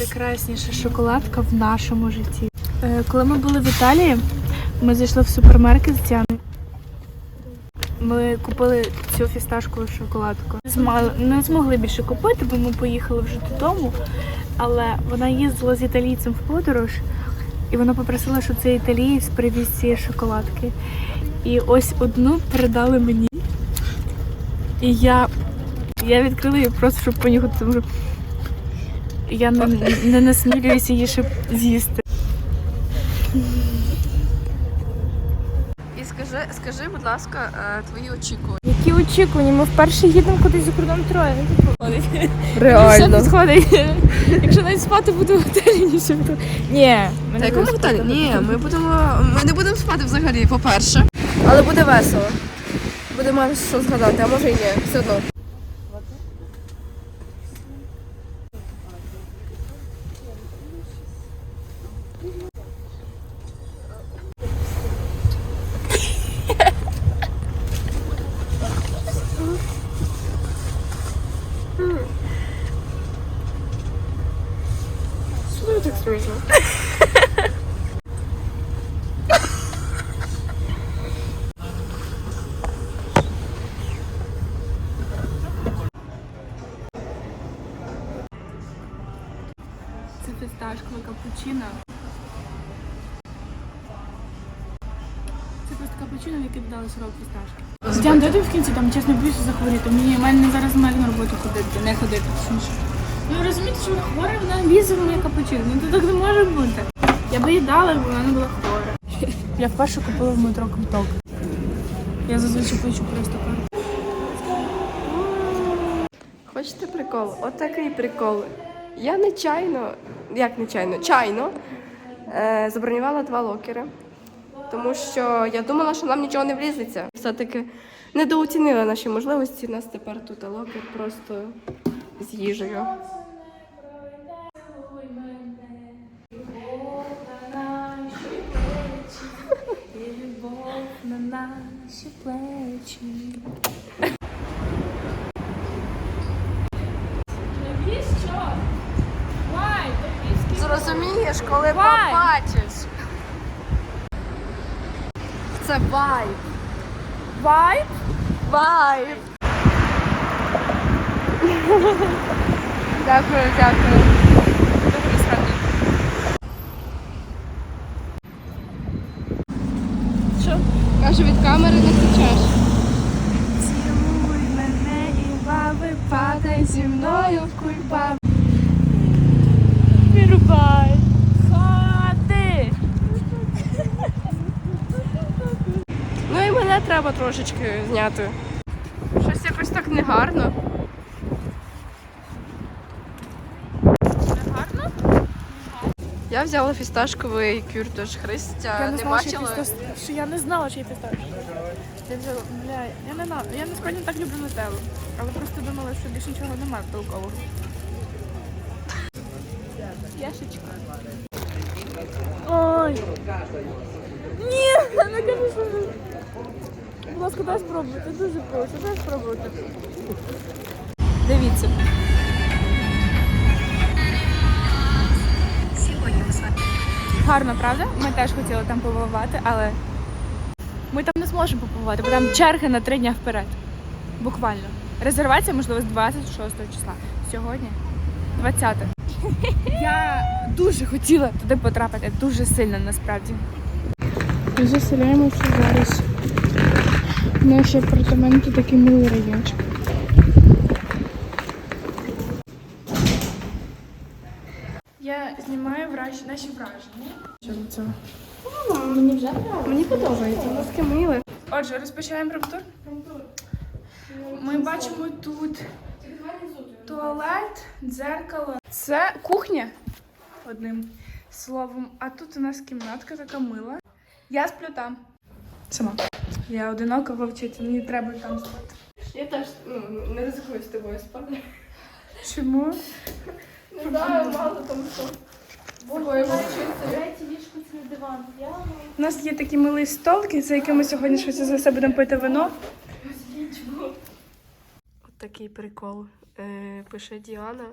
найпрекрасніша шоколадка в нашому житті. Е, Коли ми були в Італії, ми зайшли в супермаркет з Діаною. Ми купили цю фісташкову шоколадку. Не змогли більше купити, бо ми поїхали вже додому. Але вона їздила з італійцем в подорож, і вона попросила, щоб цей італієць привіз ці шоколадки. І ось одну передали мені. І я, я відкрила її просто, щоб понюхати. Я не, не насмілююся її ще з'їсти. І скажи, скажи, будь ласка, е, твої очікування. Які очікування? Ми вперше їдемо кудись за кордон троє. Все Реально. підходить. Якщо навіть спати буду в готелі, буду. Ні, ми Та не якому будемо готелі? спати. Ні, ми будемо. Ми не будемо спати взагалі, по-перше. Але буде весело. Будемо що згадати, а може і ні. Все одно. Капучино. Це просто капучино, в яке додали сироп фісташки. Діан, дай тобі в кінці там чесно боюся захворіти. Мені в мене зараз немає на роботу ходити, не ходити. точніше. Ну розумієте, що вона хвора, вона лізе в моє капучино. Ну так не може бути. Я би їй дала, бо вона була хвора. Я вперше купила в метро квиток. Я зазвичай плачу просто. Хочете прикол? Отакий прикол. Я нечайно, як нечайно, чайно е, забронювала два локери. Тому що я думала, що нам нічого не влізеться. Все-таки недооцінила наші можливості. У нас тепер тут локер просто з їжею. на наші плечі. Зрозумієш, коли побачиш. Це вайб. Вайб? Вайб. дякую, дякую. Сради. Що? Каже, від камери не втечеш. Цілуй мене і баби, падай зі мною в кульбаб. Вірубай. Хати. Ну і мене треба трошечки зняти. Щось якось так негарно. Гарно? Я взяла фісташковий кюртош Христя. не бачила? що я не знала, що є фісташ. Я взяла, бля, я не знала. Я насправді так люблю нутеллу. Але просто думала, що більше нічого немає толкового. Яшечка. Ой. Ні, не кажи, що. Будь ласка, дай спробувати. Дуже прошу, дай спробувати. Дивіться. Гарно, правда? Ми теж хотіли там побувати, але ми там не зможемо побувати, бо там черги на три дні вперед. Буквально. Резервація, можливо, з 26 числа. Сьогодні 20. Я дуже хотіла туди потрапити, дуже сильно насправді. Ми заселяємося зараз. Наші апартаменти такий милий райончик. Я знімаю враж... наші враження. Що від цього? Мені вже Мені подобається, носки миле. Отже, розпочинаємо пром-тур. Ми бачимо тут туалет, дзеркало. Це кухня. Одним словом. А тут у нас кімнатка така мила. Я сплю там. Сама. Я одинока вовчиця, мені треба там спати. Я теж ну, не ризикую з тобою спати. Чому? Не знаю, мало там що. Ой, Третє ліжко це не диван. Я У нас є такі милі столики, за якими сьогодні швидше за все будемо пити вино. От такий прикол. Е, пише Діана.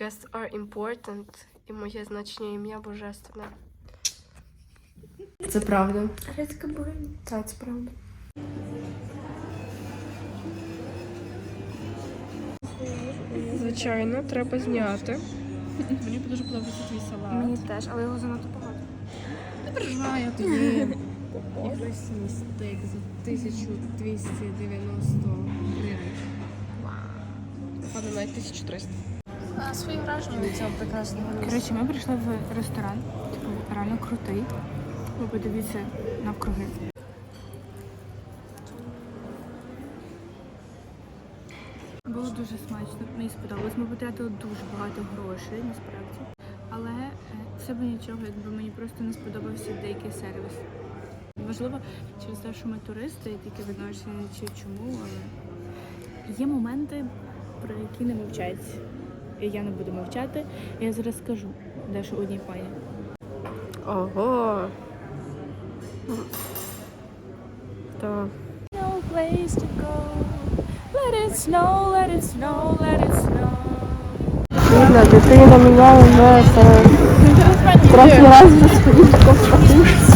Guests are important. І моє значення ім'я божественне. Це правда. Грецька богиня. Так, це правда. Звичайно, треба зняти. Мені дуже подобається твій салат. Мені теж, але його занадто багато. Не переживай, я тобі. Якийсь стейк за 1290 гривень. Ладно, навіть 1300. А свої враження від цього прекрасного Коротше, ми прийшли в ресторан, типу, реально крутий. Ви подивіться навкруги. Було дуже смачно, мені сподобалось. Ми потратили дуже багато грошей, насправді. Але е, все б нічого, якби мені просто не сподобався деякий сервіс. Можливо, через те, що ми туристи, і тільки відношення чи чому, але є моменти, про які не мовчать. І я не буду мовчати. Я зараз скажу дещо одній пані. Ого. Так. No place to go. Let it snow, let it snow, let it snow. Видно, дитина міняє вже третій раз вже своїх Вже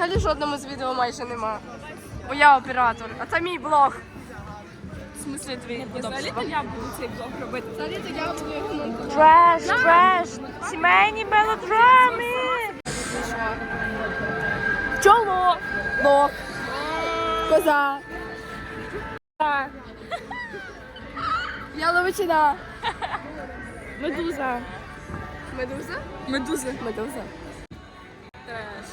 Взагалі жодному з відео майже нема. Бо я оператор, а це мій блог. В смысле твій? Взагалі-то я буду цей блог робити. Взагалі-то я буду його монтувати. Треш, треш, сімейні мелодрами. Чоло. Блог. Коза. Яловичина. Медуза. Медуза? Медуза. Медуза. Треш.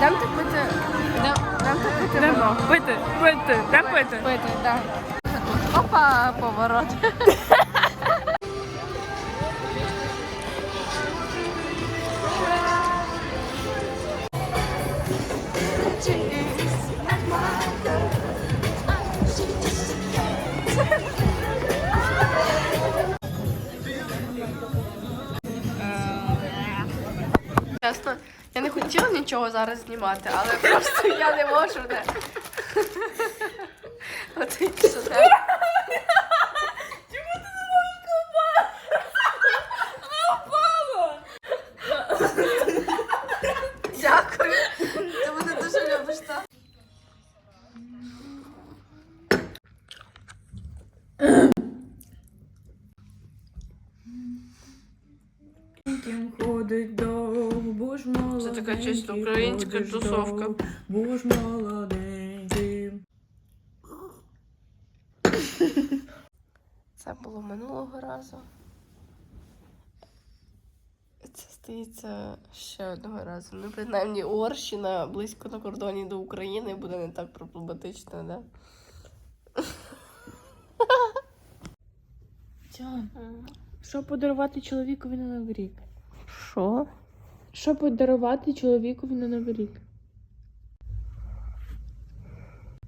Дам так пити. Дам, так пити. Нема. Пити, пити? Пити, так. Опа, поворот. Нічого зараз знімати, але просто я не можу не. От і все ходиш тусовка. Будь молоденький. Це було минулого разу. Це стається ще одного разу. Ну, принаймні, Орщина близько на кордоні до України буде не так проблематично, да? Тян, що подарувати чоловікові на Новий рік? Що? Що подарувати чоловікові на Новий рік?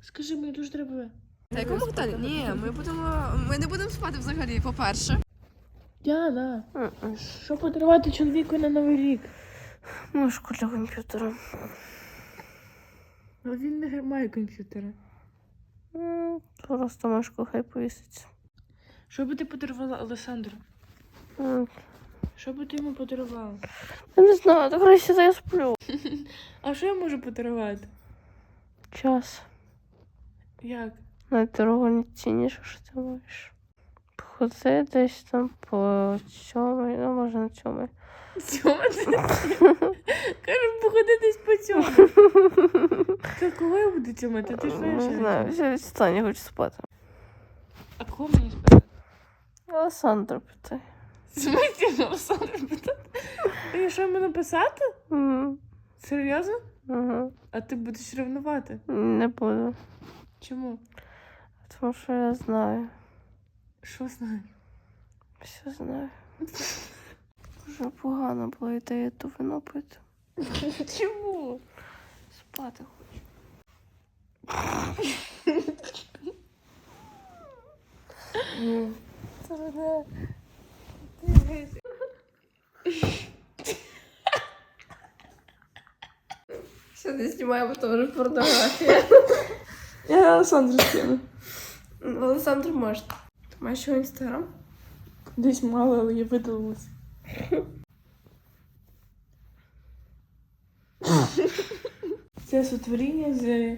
Скажи, мені дуже треба. На якому готелі? Ні, ми будемо. Ми не будемо спати взагалі, по-перше. Діана, що подарувати чоловікові на Новий рік? Мишку для комп'ютера. Ну він не має комп'ютера. Просто мишку хай повіситься. Що би ти подарувала Олександру? Що би ти йому подарувала? Я не знаю, так краще я сплю. А що я можу подарувати? Час. Як? Найдорогоцінніше, що ти можеш. Походи десь там по цьому, ну може на цьому. Цьому? Кажу, походи десь по цьому. Тьома, ти теж Не знаю, ще Саня хоче спати. А кого мені спитати? Олександр питає. Смисл, Олександр питати? І що йому написати? Мгм. Серйозно? Мгм. А ти будеш ревнувати? Не буду. Чому? Тому що я знаю. Що знаєш? Все знаю. Дуже погано була ідея ту вино пити. Чому? Спати хочу. Це мене. Все, не знімаємо теж порнографія. Я Олександр скину. Олександр може. Ти маєш його інстаграм? Десь мало, але я видалилась. Це сотворіння з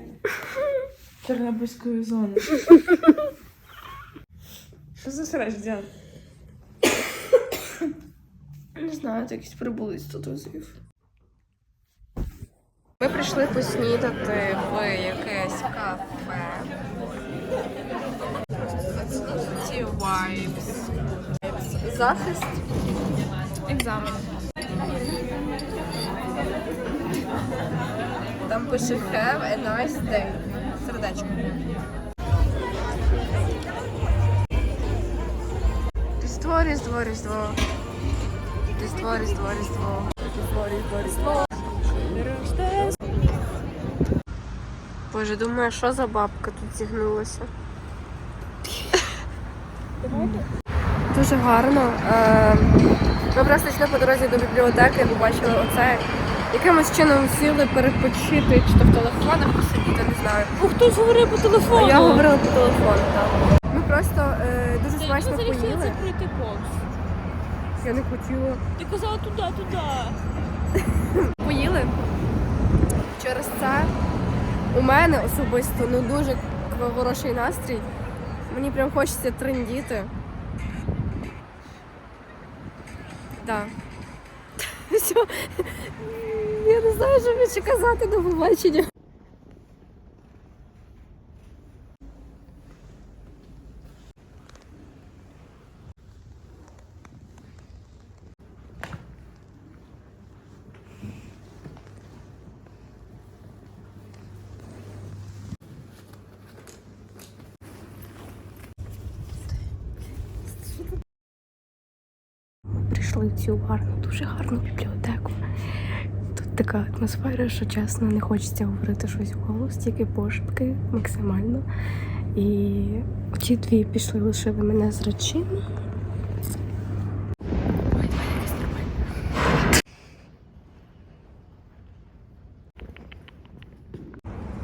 Тернопільської зони. Що за срач, Діан? Знаю, якийсь прибулець тут розвів. Ми прийшли поснідати в якесь кафе. Ці vibes. Захист. Екзамен. Там пише have a nice day. Сердечко. Різдво, різдво, різдво. Різдво, різдво, різдво. Різдво, різдво, різдво. Боже, думаю, що за бабка тут зігнулася? Дуже гарно. Е, Ми просто йшли по дорозі до бібліотеки і побачили оце. Якимось чином сіли перепочити, чи то в телефонах посидіти, не знаю. О, хтось говорив по телефону. А я говорила по телефону, так. Ми просто е, дуже смачно поїли. це пройти повз. Я не хотіла. Ти казала туди, туди. Поїли. Через це у мене особисто ну дуже хороший настрій. Мені прям хочеться трендіти. Так. Все. Я не знаю, що більше казати до побачення. Прийшли в цю гарну, дуже гарну бібліотеку. Тут така атмосфера, що чесно не хочеться говорити щось вголос, тільки пошепки максимально. І ті дві пішли, лишили мене з нормально.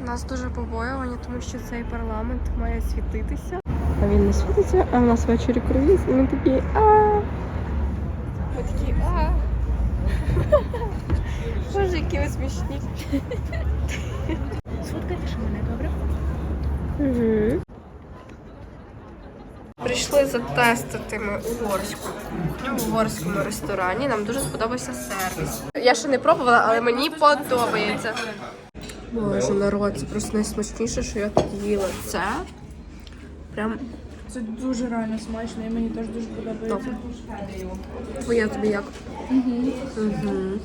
Нас дуже побоювані, тому що цей парламент має світитися. А він не світиться, а в нас ввечері круїз, і ми такі а. Ми такі а. Які ви смішні. Сфоткайте ж мене, добре? Угу. Прийшли затестити ми угорську в угорському ресторані. Нам дуже сподобався сервіс. Я ще не пробувала, але мені подобається. Боже, народ, це просто найсмачніше, що я тут їла. Це прям Це дуже реально смачно, і мені теж дуже подобається. твоє тобі як. Угу. Нормально.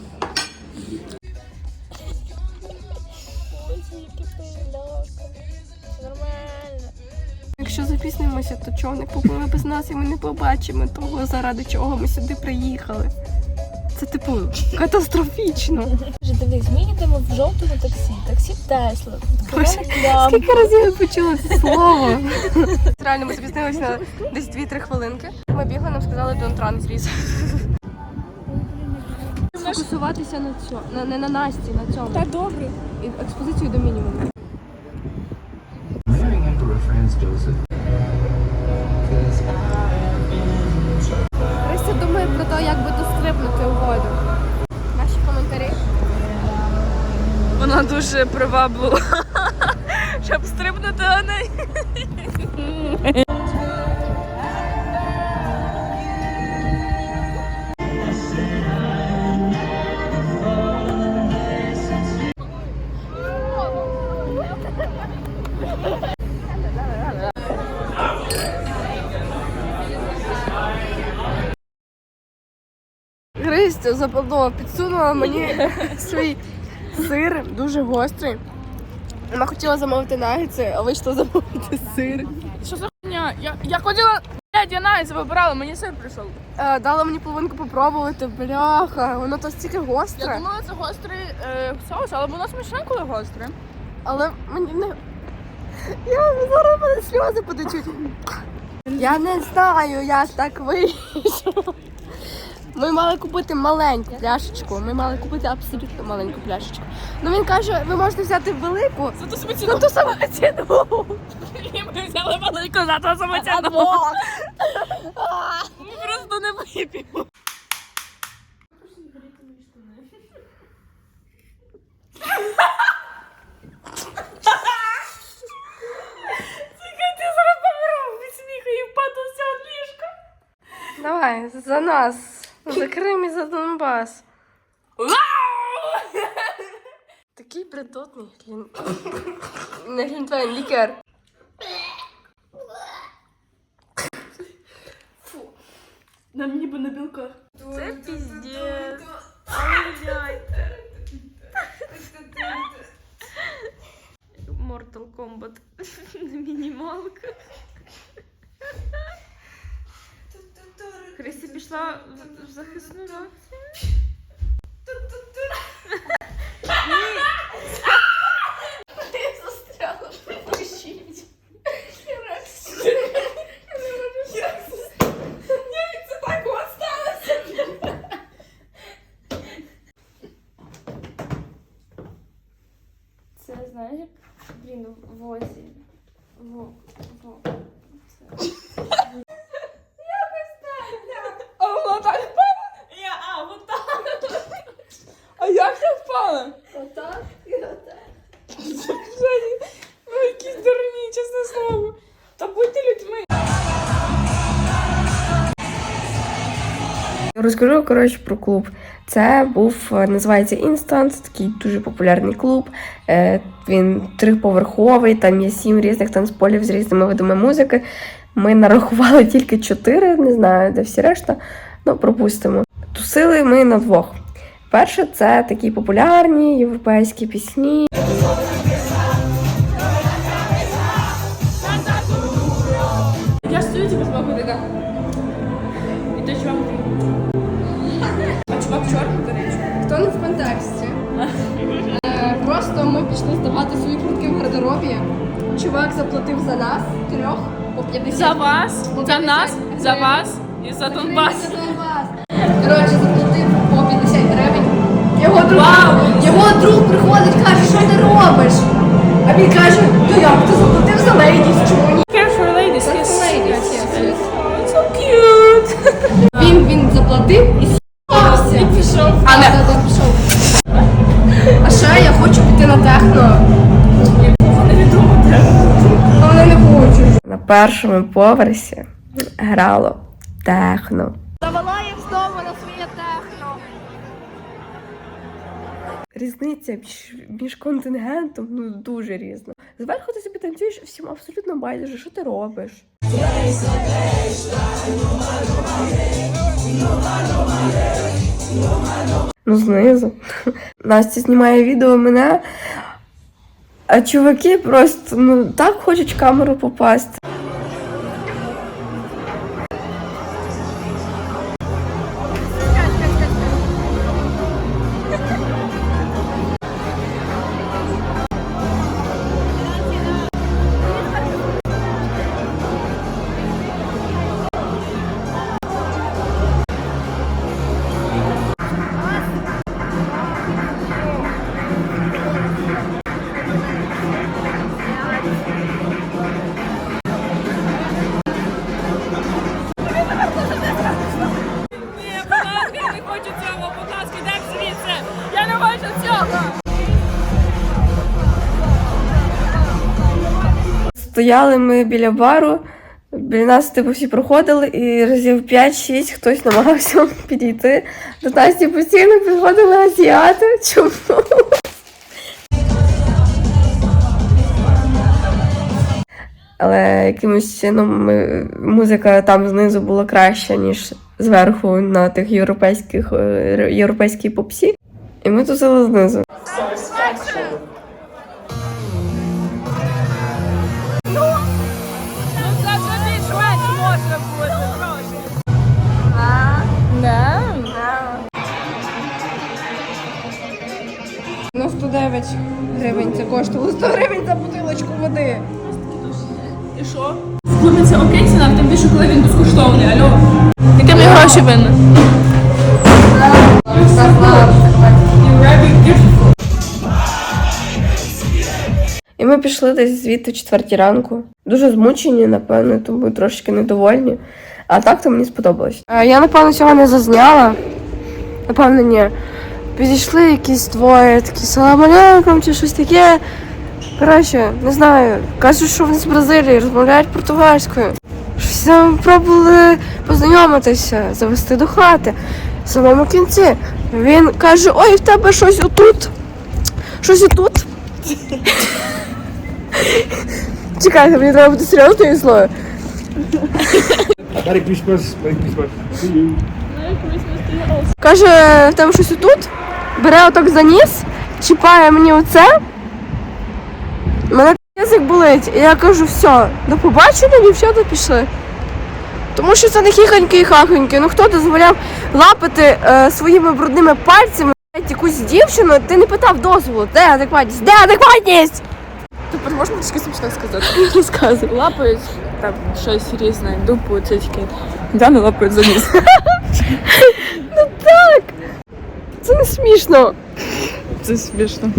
Якщо запізнимося, то човник попливе без нас і ми не побачимо того, заради чого ми сюди приїхали. Це типу катастрофічно. Дивись, ми їдемо в жовтому таксі. Таксі Тесла. Скільки разів я почула це слово? Реально, ми запізнилися на десь 2-3 хвилинки. Ми бігли, нам сказали don't run, зріз. Фокусуватися на цьому, не на Насті, на цьому. Та добре. І експозицію до мінімуму. Franz Joseph. Христя думає про те, як би дострибнути у воду. Наші коментарі. Вона дуже приваблива. Щоб стрибнути на неї. Настя западова підсунула мені свій сир, дуже гострий. Вона хотіла замовити нагетси, а вийшла замовити сир. Що за хуйня? Я, я хотіла. Блядь, я навіть вибирала, мені сир прийшов. Е, Дала мені половинку попробувати, бляха, воно то стільки Я гостре. думала, це гострий е, соус, але воно смачне, коли гостре. Але мені не. Я зараз мене сльози потечуть. Я не знаю, як так вийшло. Ми мали купити маленьку пляшечку. Ми мали купити абсолютно маленьку пляшечку. Ну він каже, ви можете взяти велику. За ту саму За ту саму ціну. І ми взяли велику за ту саму ціну. Ми просто не вип'ємо. Давай, за нас. За Крим і за Донбас. Такий бредотний глін... Не глінтвейн, лікер. Нам ніби на білках. Це піздець. Mortal Kombat на мінімалках. Пішла в- захисну. Це знаєш, як блін, в возі. Во, во. А вона так впала? Я, а, вот так. А впала? Отак і отак. Ви якісь дурні, чесне слово. Та будьте людьми. Розкажу коротше про клуб. Це був е, називається Instant, такий дуже популярний клуб. Е, Він триповерховий, там є сім різних танцполів з різними видами музики. Ми нарахували тільки чотири, не знаю, де всі решта. Ну, пропустимо. Тусили ми на двох. Перше, це такі популярні європейські пісні. Я стою тебе збоку така. І той чувак. А чувак чорний, до речі. Хто не в контексті? Е, Просто ми пішли здавати свої куртки в гардеробі. Чувак заплатив за нас трьох по 50 За вас, за нас, за вас і за Донбас. За Донбас. Коротше, Його друг, Вау! його друг приходить, каже, що ти робиш? А він каже, то як ти заплатив за лейдіс, чому ні? Care for ladies, yes. ladies, yes, yes. So cute. Він, він заплатив і з'їбався. І пішов. А пішов. А ще я хочу піти на техно. Де. Але не хочу. На першому поверсі грало техно. Завалаєм знову на своє Різниця між, контингентом ну дуже різна. Зверху ти собі танцюєш всім абсолютно байдуже, що ти робиш. Ну, знизу. Настя знімає відео мене, а чуваки просто ну так хочуть камеру попасти. Стояли ми біля бару, біля нас типу всі проходили, і разів 5-6 хтось намагався підійти. До Насті постійно підходили азіати. Чому? Але якимось чином музика там знизу була краща, ніж зверху на тих європейських е, європейській попсі. І ми тусили знизу. На 109 гривень це коштувало 100 гривень за бутилочку води. І Купиться окей ціна, тим більше, коли він безкоштовний, алло. Яке мені гроші винна? І ми пішли десь звідти в четвертій ранку. Дуже змучені, напевно, тому трошки недовольні. А так то мені сподобалось. Я, напевно, цього не зазняла. Напевно, ні. Підійшли якісь двоє, такі салам алейкум чи щось таке. Коротше, не знаю. Кажуть, що вони з Бразилії розмовляють португальською. Щось там пробували познайомитися, завести до хати. В самому кінці він каже: ой, в тебе щось отут. Щось отут. Чекайте, мені треба бути серйозною злою. Merry Christmas. Merry Christmas. Каже, в тебе щось отут, бере отак за ніс, чіпає мені оце. Мене язик болить. І я кажу, все, до побачення, дівчата пішли. Тому що це не хіхоньки і хахоньки. Ну хто дозволяв лапати е, своїми брудними пальцями якусь дівчину, ти не питав дозволу. Де адекватність? Де адекватність? Тепер можна трішки смішно сказати? Розказуй. Лапають там щось різне, дупу, цицьки. Да, не лапають за ніс. Це не смішно. Це смішно.